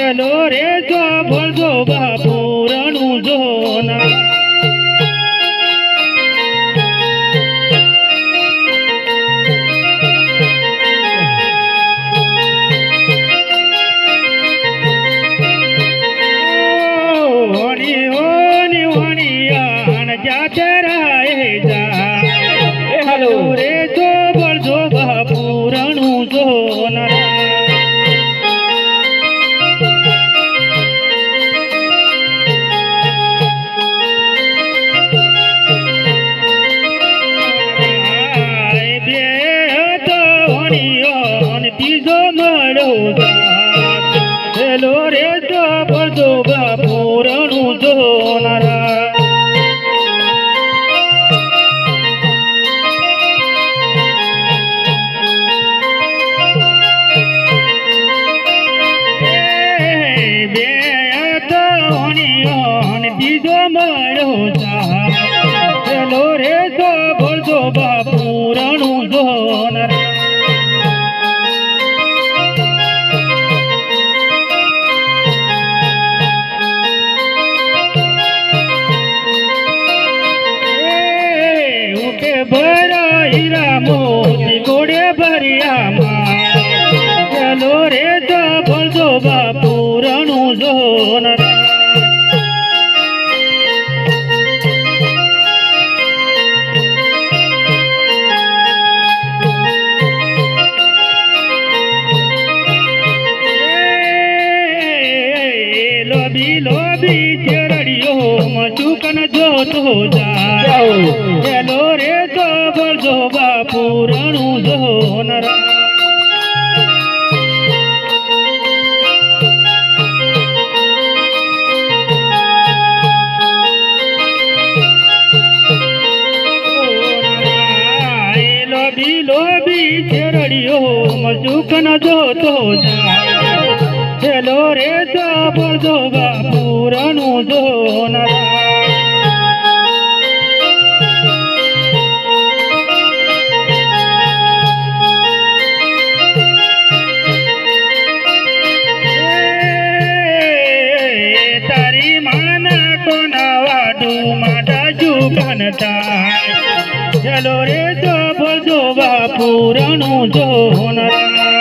લો રે જો ભળજો બાપુ રણું જો ના પાણીઓ અને બીજો મારો હેલો રે તો બધો બાપો. அறியாம ઘડીઓ મજુક ન જોતો છેલો રે સાપર જો બાપુરનું જો તારી માના તો નવા ડુમા ડાજુ બનતા ચલો રે પૂરણું જોનારા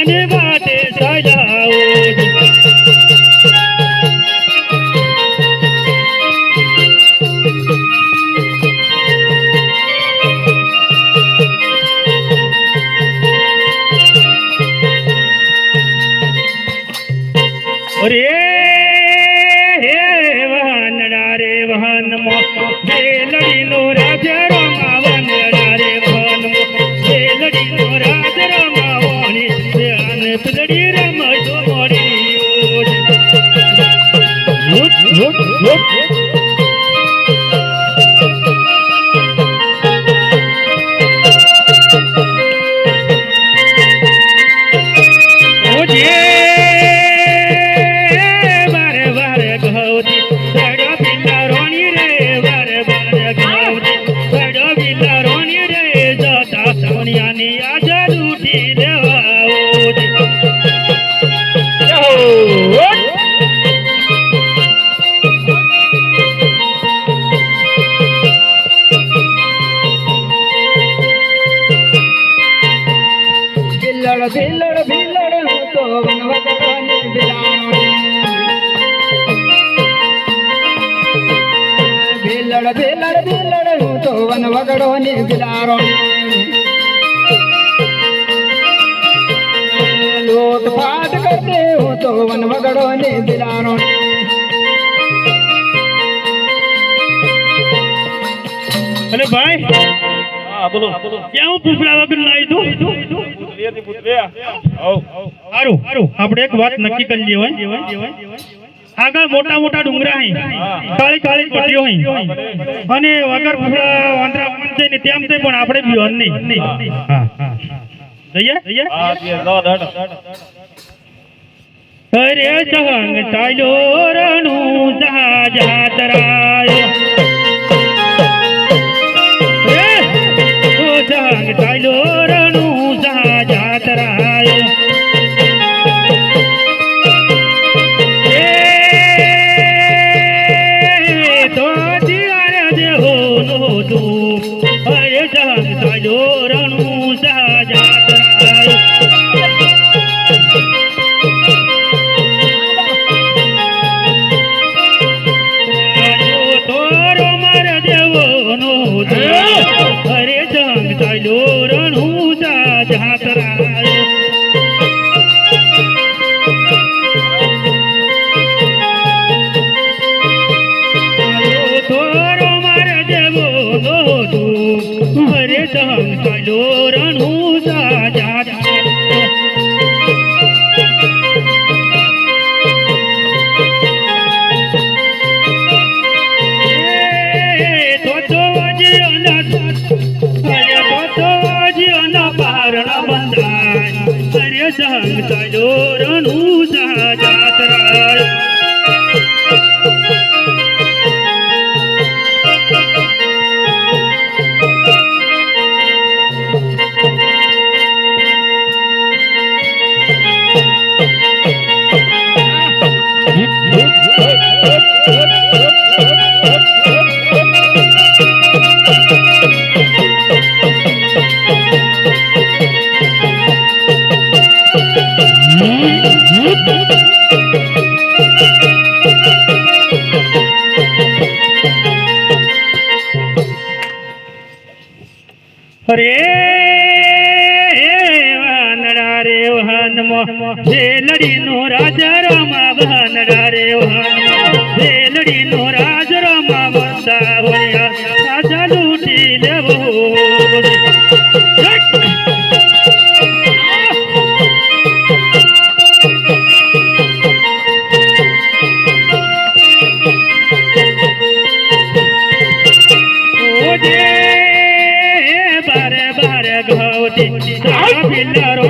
Anyone? વગડો નિર્ગલારો લોટ કરતે હું તો વન વગડો નિર્ગલારો અરે ભાઈ. વગર લાવી દઉં સારું આપણે એક વાત નક્કી કરી લેવાય આગળ મોટા મોટા ડુંગરા હી. કાળી કાળી પટ્ટીઓ અને વગર ફૂફડા છે ને તેમ તે પણ આપણે બિહોન નહીં. અરે જહંગ ચાલ્યો રણું જહાજ તરા રે વાનડા રે વાનમાં લડી નો રાજ எல்லாரும்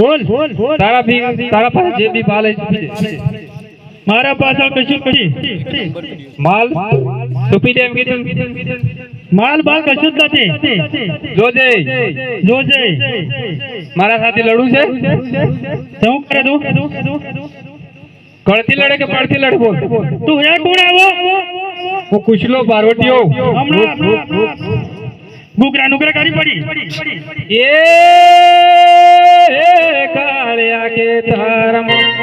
બોલ તારા ભી તારા પાસે જે બી માલ છે મારા પાછળ કશું નથી માલ? સુપી દેમ કીધું માલ બાલ કશું જ નથી. જોજે જોજે મારા સાથે લડવું છે? શું કરે તું? કળથી લડે કે પડથી લડે બોલ? તું હે કોણ આવો? હું કુશલો પાર્વતીઓ. હમણાં. ગુગરા નુગરા કરી પડી. એ કાળિયા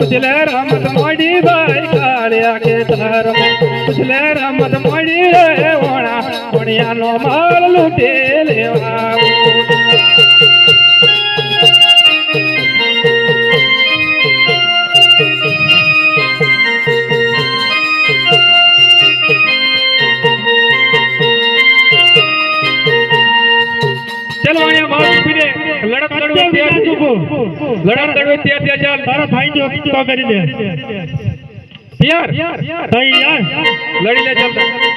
કુચલે રમત મોડી ભાઈ કાળિયા કે ધર્મ. કુચલે રમત મોડી રે ઓણા ઓણિયાનો માળ લૂટી લેવા. ચલો અહીંયા માલ ઊભી. રે લડત તૈયાર થઈ તારા ભાઈ જો તો કરી દે. તૈયાર. થઈ લડી લે ચાલતા.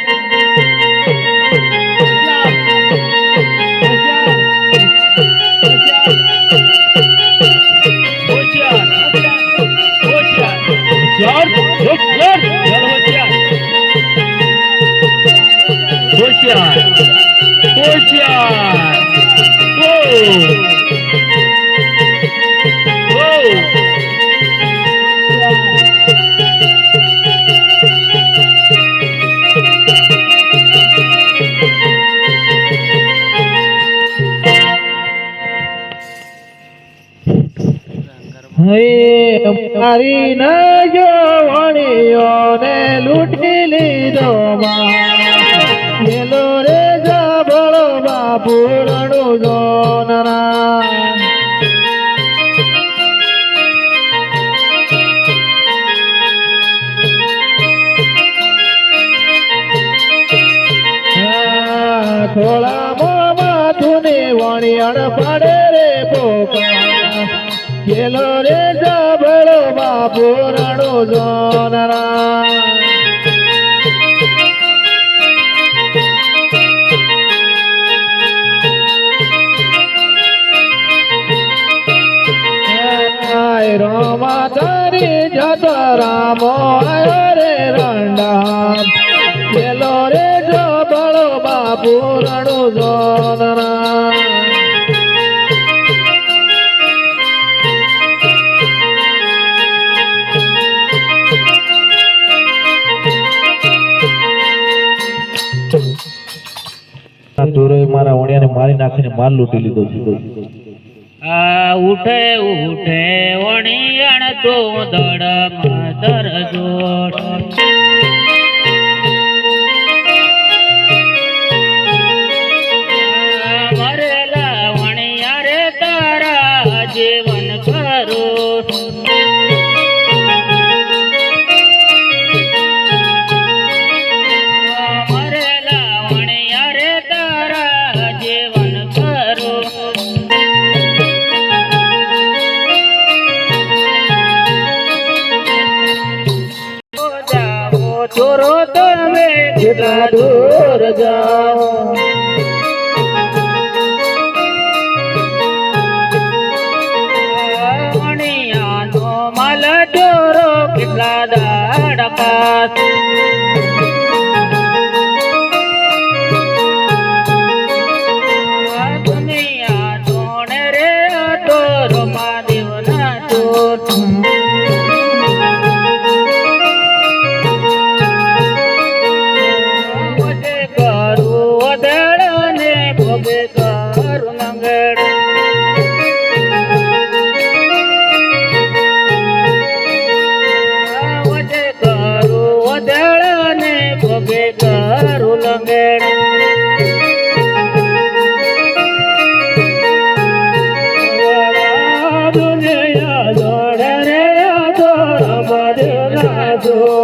મારી ન જોવણીઓને લૂંટી લીધો મેલો રે જાબળો બાપુ રણું જોનરા થોડા માથું ને વણિયણ રે પોપા ગેલો રે જાબળો બાપો રણો જોનરા. રોમા તારી જત રામો રે રંડા મારા ઓણિયાને મારી નાખીને માલ લૂંટી લીધો છે. આ ઉઠે ઉઠે વણિયણ તો દડ માતર જોડ માલ ચોરો કેટલા દાડ પાસ. Oh.